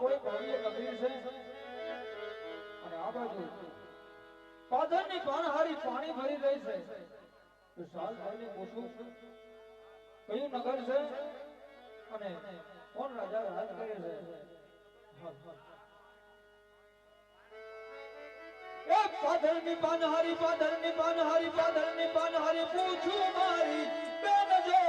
કોઈ ભાઈએ કબીર છે? અને આ બાજુ પાધરની પાનહારી પાણી ભરી રહી છે. તો શાહભાઈને પૂછું કયું નગર છે? અને કોણ રાજા રાજ કરે છે? એ પાધરની પાનહારી પાધરની પાનહારી પાધરની પાનહારી, પૂછું મારી બેન જો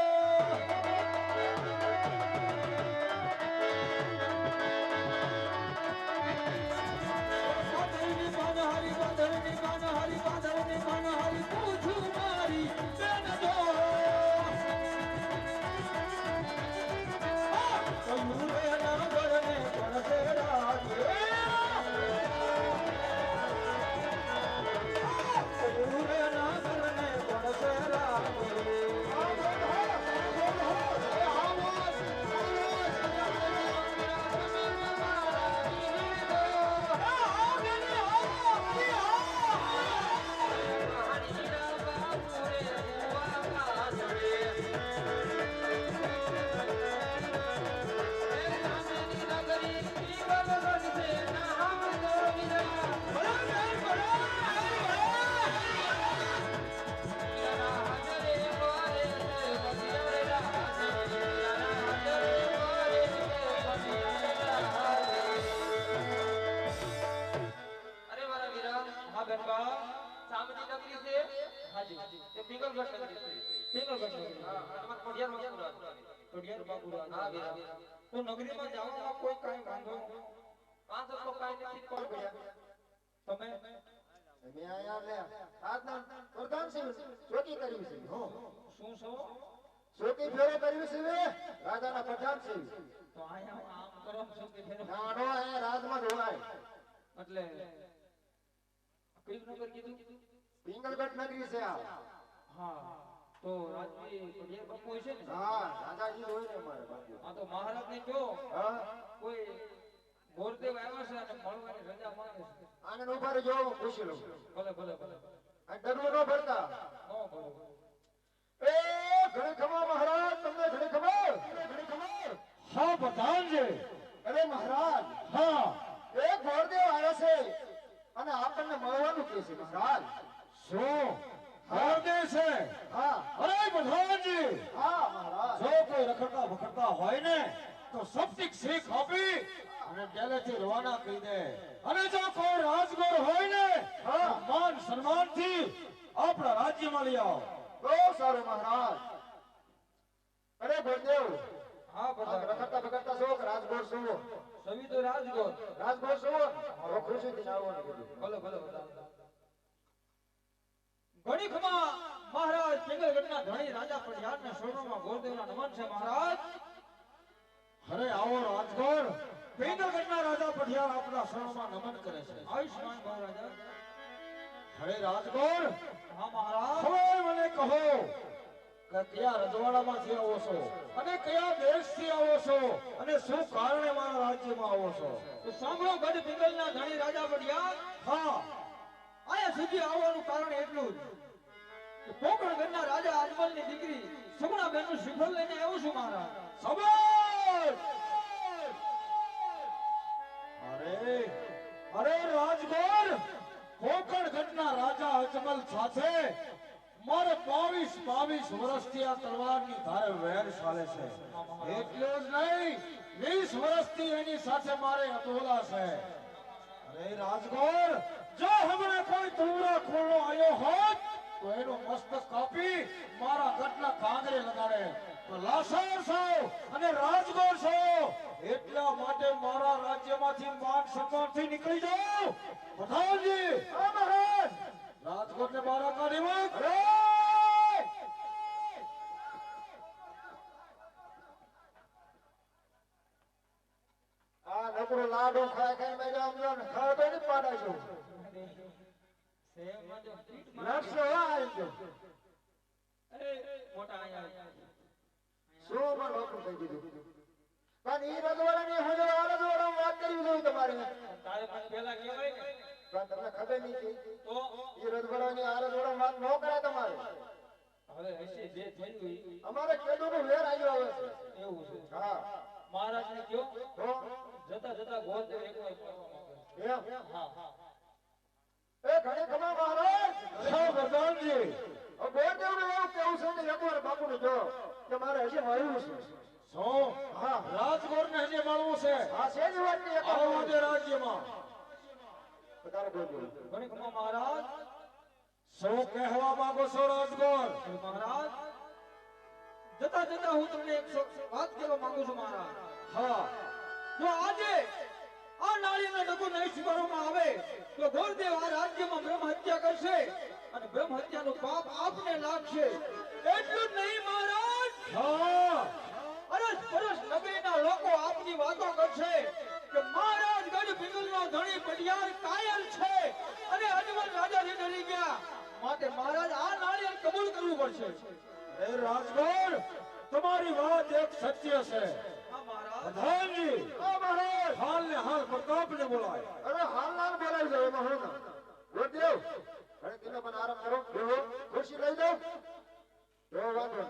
એ પિંગલગઢ નગરી છે હા અને કોઢિયારમાં સુરત કોડિયાર બાપુરા. હા વીરા વીરા તો નગરીમાં જવામાં કોઈ કાંઈ વાંધો પાંચસો તો કાંઈ નથી કોણ પડ્યા તમે? મેં આયા લે આજના પ્રધાન છે ચોકી કર્યું છે. હો. શું છો ચોકી ફેરો કર્યું છે રાજાના પ્રધાન છે તો અહીંયા આમ કરો છો કે ફેરો? નાનો એ રાજમાં ઢોળાય એટલે કયું નગર કીધું? પિંગલગઢ નગરી છે આ. હા. તો રાજજી બાપુ છે ને હા રાજાજી હોય ને અમારે બાપુ. આ તો મહારાજ ને જો હા. કોઈ ગોરદેવ આવ્યા છે અને મળવાની રજા માંગે છે. આને ઊભા રહેજો હું પૂછી લઉં. ભલે ભલે ભલે. આ ડગલું નો ભરતા. નો ભરો. એ ઘણી ખબર મહારાજ તમને ઘણી ખબર ઘણી ખબર હા પ્રધાનજી અરે મહારાજ. હા. એક ગોરદેવ આવ્યા છે અને આપણને મળવાનું કે છે મહારાજ શું હાર્દે છે હા અરે પ્રધાનજી હા મહારાજ જો કોઈ રખડતા ભખડતા હોય ને તો સપ્તિક શીખ આપી ડેલેથી રવાના કરી દે. અને જો કોઈ રાજગોર હોય ને માન સન્માનથી આપણા રાજ્યમાં લઈ આવો. બહુ સારું મહારાજ. અરે ભરદેવ હા બધા રખડતા ભગડતા છો રાજગોર છો સવી તો રાજગોર. રાજગોર છો હવે ખુશીથી આવવાનું કીધું ભલે ભલે ગણિકમાં મહારાજ પિંગલગઢના ધણી રાજા પટિયારના શરણોમાં ગોરદેવના નમન છે મહારાજ. અરે આવો રાજગોર. પિંગલગઢના રાજા પઢિયાર આપણા શરણમાં નમન કરે છે. આયુષ્માન મહારાજા. હરે રાજગોર! હા મહારાજ. હવે મને કહો કે કયા રજવાડામાંથી આવો છો? અને કયા દેશથી આવો છો? અને શું કારણે મારા રાજ્યમાં આવો છો? તો સાંભળો ગઢ પિંગલના ધણી રાજા પઢિયાર હા. આયા સુધી આવવાનું કારણ એટલું જ કે પોકરણગઢના રાજા અજમલની દીકરી સુગુણાબેનનું શ્રીફળ લઈને આવ્યો છું મહારાજ. સબર અરે અરે રાજગોર કોકણગઢના રાજા અજમલ સાથે મારે બાવીસ બાવીસ વર્ષથી આ તલવારની ધારે વેર ચાલે છે. એટલે જ નહીં, વીસ વર્ષથી એની સાથે મારે અતોલા છે. અરે રાજગોર જો હમણાં કોઈ તુમરા ખોળો આવ્યો હોત, તો એનો મસ્તક કાપી મારા ગઢના કાંગરે લગાડે. લાસાર છો અને રાજગોર છો એટલા માટે મારા રાજ્યમાંથી માન સન્માનથી નીકળી જાઓ. પ્રધાનજી રાજકોટને મારા મૂક અરે! લાડુ ખાય ખાય મેં આમ જો ને ખાવ તો નહીં પાડાશું સેવમાં જો પીઠમાં લક્ષ હવા આવી ગયો એ મોટા અહીંયા શું માં નોકરું કહી દીધું. પણ ઈ રજવાડાની હજુ આ રજવાડામાં વાત કરી દઉં તમારે. તારે પણ પેલા કહેવાય. ને પણ તમને ખબર નહીં કે તો? ઈ રજવાડાની આ રજવાડામાં વાત ન કરાય તમારે. હવે હશે જે થયું અમારે ખેડૂતનું વેર આવ્યો આવે છે. એવું છે. હા. મહારાજને કયો? તો? જતા જતા ગોરદેવ એક વાર કહેવા એમ? હા. હા એ ઘણી ખમા મહારાજ. હા પ્રધાનજી. ગોરદેવનું એવું કેવું છે કે એકવાર બાપુને જો કે મારે હજી મળ્યું છે. હા. મળવું છે. આ શેની વાતની આવો તે રાજ્યમાં. ઘણી મહારાજ શું કહેવા માંગો છો રાજગોર મહારાજ જતા જતા હું તમને એક સો- વાત કહેવા માંગુ છું મહારાજ. હા. જો આજે આ નાળીનો ડગો નહીં સ્વીકારવામાં આવે તો ગોરદેવ આ રાજ્યમાં બ્રહ્મ હત્યા કરશે અને બ્રહ્મ હત્યાનું પાપ આપને લાગશે. એટલું જ નહીં મહારાજ. હા. અરસ પરસ નગરીના લોકો આપની વાતો કરશે કે મહારાજ ગઢ પિંગલનો ધણી પટિયાર કાયલ છે અને અજમલ રાજાથી ડરી ગયા. માટે મહારાજ આ નાળિયેર કબૂલ કરવું પડશે. એ રાજગણ તમારી વાત એક સત્ય છે. હા મહારાજ. પ્રધાનજી મહારાજ. હાલ ને હાલ પ્રતાપને બોલાય. અરે હાલ હાલ બોલાવી દો એમાં હું ના. ગોરદેવ ઘણી કિલો પણ આરામ કરો ખુશી ખુરશી લઈ દો જો વાંધો